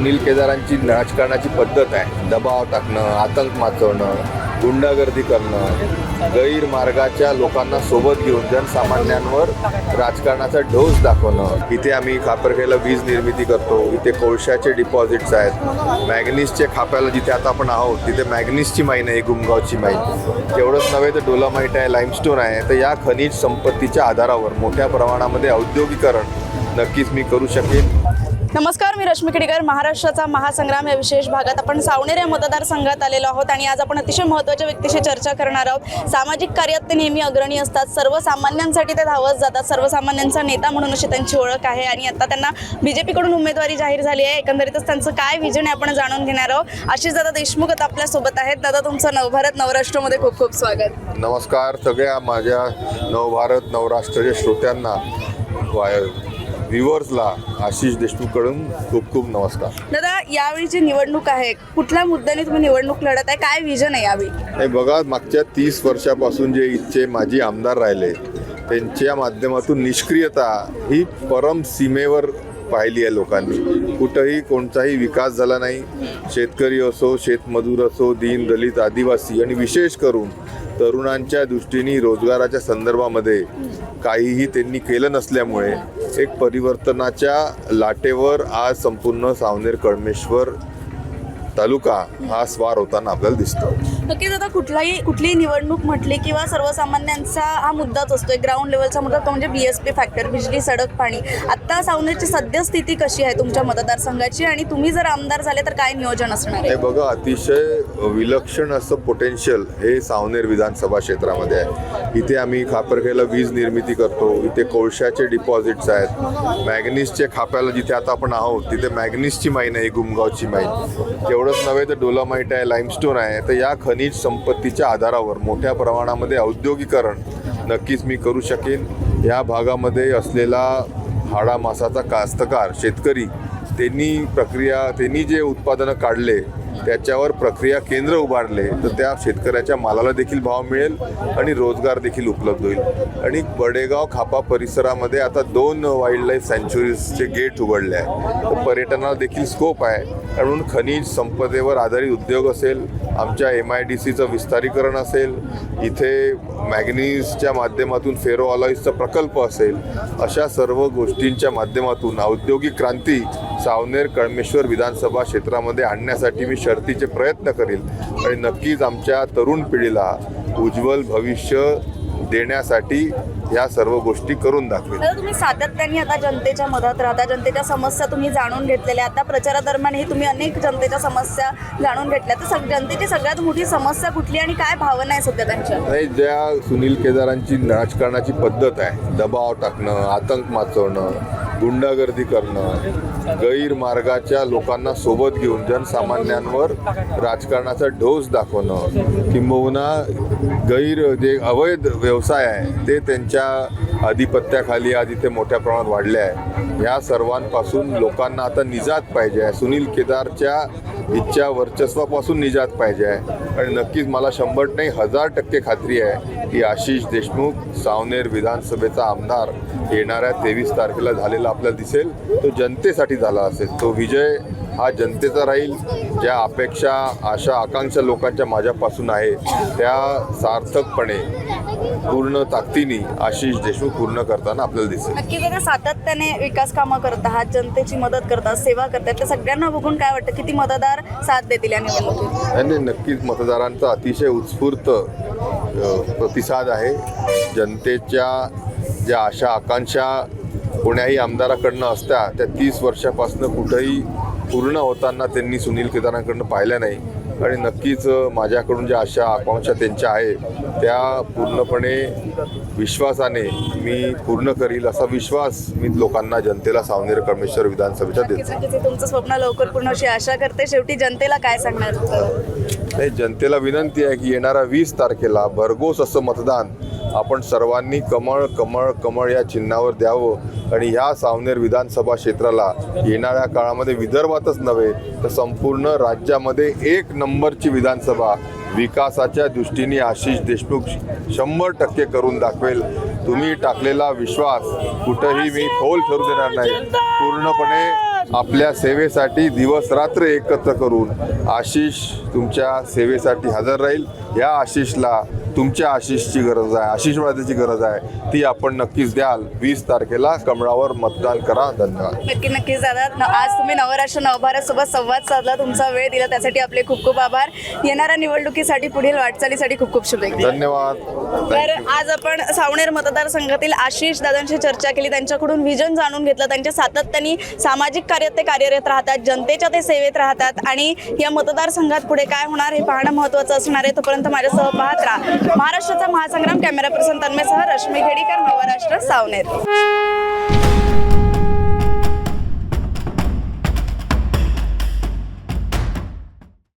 सुनील केदारांची राजकारणाची पद्धत आहे. दबाव टाकणं आतंक माचवणं गुंडागर्दी करणं गैरमार्गाच्या लोकांना सोबत घेऊन जनसामान्यांवर राजकारणाचा ढोस दाखवणं. इथे आम्ही खापरखेला वीज निर्मिती करतो. इथे कोळशाचे डिपॉझिट्स आहेत. मॅग्नीसचे खाप्याला जिथे आता आपण आहोत तिथे मॅग्नीसची माईन आहे गुमगावची माईन. तेवढंच नव्हे तर डोलामाईट आहे लाईमस्टोन आहे. तर या खनिज संपत्तीच्या आधारावर मोठ्या प्रमाणामध्ये औद्योगिकरण नक्कीच मी करू शकेन. नमस्कार मी रश्मी किडीकर. महाराष्ट्राचा महासंग्राम या विशेष भागात आपण सावनेर या मतदारसंघात आलेलो आहोत आणि आज आपण अतिशय महत्त्वाच्या व्यक्तीशी चर्चा करणार आहोत. सामाजिक कार्यात ते नेहमी अग्रणी असतात. सर्वसामान्यांसाठी ते धावत जातात. सर्वसामान्यांचा नेता म्हणून अशी त्यांची ओळख आहे आणि आता त्यांना बी जे पीकडून उमेदवारी जाहीर झाली आहे. एकंदरीतच त्यांचं काय विजन आहे आपण जाणून घेणार आहोत. आशिष दादा देशमुख आता आपल्यासोबत आहेत. दादा तुमचं नवभारत नवराष्ट्रमध्ये खूप खूप स्वागत. नमस्कार सगळ्या माझ्या नवभारत नवराष्ट्रच्या श्रोत्यांना व्ह्युअर्सला आशिष देशमुखकडून खूप खूप नमस्कार. दादा यावेळी जी निवडणूक आहे कुठल्या मुद्द्याने तुम्ही निवडणूक लढत आहे? काय विजन आहे यावेळी? हे बघा मागच्या तीस वर्षापासून जे इथचे माजी आमदार राहिले त्यांच्या माध्यमातून निष्क्रियता ही परम सीमेवर पाहिली आहे लोकांनी. कुठंही कोणताही विकास झाला नाही. शेतकरी असो शेतमजूर असो दीन दलित आदिवासी आणि विशेष करून तरुणांच्या दृष्टीने रोजगाराच्या संदर्भामध्ये काहीही त्यांनी केलं नसल्यामुळे एक परिवर्तनाच्या लाटेवर आज संपूर्ण सावनेर कळमेश्वर तालुका हा स्वार होताना आपल्याला दिसतो. नक्कीच आता कुठलाही कुठलीही निवडणूक म्हटली किंवा सर्वसामान्यांचा हा मुद्दाच असतो ग्राउंड लेवलचा मुद्दा तो म्हणजे बी एस पी फॅक्टर बिजली सडक पाणी. आत्ता सावनेरची सद्यस्थिती कशी आहे तुमच्या मतदारसंघाची? आणि तुम्ही जर आमदार झाले तर काय नियोजन असणार आहे? बघा अतिशय विलक्षण असं पोटेन्शियल हे सावनेर विधानसभा क्षेत्रामध्ये आहे. इथे आम्ही खापरखेला वीज निर्मिती करतो. इथे कोळशाचे डिपॉझिट्स आहेत. मॅग्नीसचे खाप्याला जिथे आता आपण आहोत तिथे मॅग्नीसची माईन आहे गुमगावची माईन. तेवढंच नव्हे तर डोलामाईट आहे लाईमस्टोन आहे. तर या खनिज संपत्तीच्या आधारावर मोठ्या प्रमाणामध्ये औद्योगिकरण नक्कीच मी करू शकेन. या भागामध्ये असलेला हाडा मासाचा कास्तकार शेतकरी त्यांनी प्रक्रिया त्यांनी जे उत्पादनं काढले त्याच्यावर प्रक्रिया केंद्र उभारले तर त्या शेतकऱ्याच्या मालाला देखील भाव मिळेल आणि रोजगार देखील उपलब्ध होईल. आणि बडेगाव खापा परिसरामध्ये आता दोन वाईल्ड लाईफ सँच्युरीजचे गेट उघडले आहे तर पर्यटनाला देखील स्कोप आहे. म्हणून खनिज संपदेवर आधारित उद्योग असेल आमच्या एम आय डी सीचं विस्तारीकरण असेल इथे मॅग्नीजच्या माध्यमातून फेरो अलॉईजचा प्रकल्प असेल अशा सर्व गोष्टींच्या माध्यमातून औद्योगिक क्रांती सावनेर कळमेश्वर विधानसभा क्षेत्रामध्ये आणण्यासाठी मी शर्तीचे प्रयत्न करील. आणि नक्कीच आमच्या तरुण पिढीला उज्ज्वल भविष्य देण्यासाठी या सर्व गोष्टी करून दाखवेल. तुम्ही सातत्याने आता जनतेच्या मधात राहता जनतेच्या समस्या तुम्ही जाणून घेतलेल्या आता प्रचारादरम्यानही तुम्ही अनेक जनतेच्या समस्या जाणून घेतल्या. तर सग जनतेची सगळ्यात मोठी समस्या कुठली आणि काय भावना आहे सध्या त्यांच्या? नाही ज्या सुनील केदारांची राजकारणाची पद्धत आहे दबाव टाकणं आतंक माचवणं गुंडागर्दी करणं गैरमार्गाच्या लोकांना सोबत घेऊन जनसामान्यांवर राजकारणाचा ढोस दाखवणं किंबहुना गैर जे अवैध व्यवसाय आहे ते त्यांच्या आधिपत्याखाली आज इथे मोठ्या प्रमाणात वाढले आहे. या सर्वांपासून लोकांना आता निजात पाहिजे आहे. सुनील केदारच्या इच्छा वर्चस्वापासून निजात पाहिजे आहे. आणि नक्कीच मला शंभर नाही हजार टक्के खात्री आहे की आशिष देशमुख सावनेर विधानसभेचा आमदार येणाऱ्या तेवीस तारखेला झालेला आपल्याला दिसेल. तो जनतेसाठी झाला असेल. तो विजय हा जनतेचा राहील ज्या अपेक्षा आशा आकांक्षा लोकांच्या माझ्यापासून आहे त्या सार्थकपणे पूर्ण ताकदीने आशिष देशमुख पूर्ण करताना आपल्याला दिसेल. नक्कीच आता सातत्याने विकास कामं करत आहात जनतेची मदत करतात सेवा करतात त्या सगळ्यांना बघून काय वाटतं किती मतदार साथ देतील या निवडणुकीत? नक्कीच मतदारांचा अतिशय उत्स्फूर्त प्रतिसाद आहे. जनतेच्या ज्या आशा आकांक्षा कोण्याही आमदाराकडनं असत्या त्या तीस वर्षापासून कुठंही पूर्ण होताना त्यांनी सुनील केदारांकडनं पाहिल्या नाही. आणि नक्कीच माझ्याकडून ज्या आशा आकांक्षा त्यांच्या आहे त्या पूर्णपणे विश्वासाने मी पूर्ण करील असा विश्वास मी लोकांना जनतेला सावनेर कळमेश्वर विधानसभेच्या देतो. तुमचं स्वप्न लवकर पूर्ण अशी आशा करते. शेवटी जनतेला काय सांगणार? नाही जनतेला विनंती आहे की येणाऱ्या वीस तारखेला भरघोस असं मतदान आपण सर्वांनी कमळ कमळ कमळ या चिन्हावर द्यावं. आणि ह्या सावनेर विधानसभा क्षेत्राला येणाऱ्या काळामध्ये विदर्भातच नव्हे तर संपूर्ण राज्यामध्ये एक नंबरची विधानसभा विकासाच्या दृष्टीने आशिष देशमुख शंभर टक्के करून दाखवेल. तुम्ही टाकलेला विश्वास कुठंही मी फोल ठरू देणार नाही. पूर्णपणे आपल्या सेवेसाठी दिवस रात्र एकत्र करून आशिष तुमच्या सेवेसाठी हजर राहील. या आशिषला तुमच्या आशिषची गरज आहे आशिषवादाची गरज आहे ती आपण नक्कीच द्याल. वीस तारखेला कमळावर मतदान करा. धन्यवाद. नक्की नक्कीच दादा. आज तुम्ही नवराष्ट्र नवभारत सोबत संवाद साधला. तुमचा वेळ दिला. त्यासाठी आपले खूप खूप आभार. येणाऱ्या निवडणुकीसाठी पुढील वाटचालीसाठी खूप खूप शुभेच्छा. धन्यवाद. तर आज आपण सावनेर मतदारसंघातील आशिष दादांशी चर्चा केली. त्यांच्याकडून विजन जाणून घेतलं. त्यांच्या सातत्याने सामाजिक कार्यात ते कार्यरत राहतात जनतेच्या ते सेवेत राहतात. आणि या मतदारसंघात पुढे काय होणार हे पाहणं महत्त्वाचं असणार आहे. तोपर्यंत माझ्यासह पाहत राहा. महाराष्ट्राचा महासंग्राम कॅमेरा पर्सन तन्मयसह रश्मी खेडीकर महाराष्ट्र सावनेर.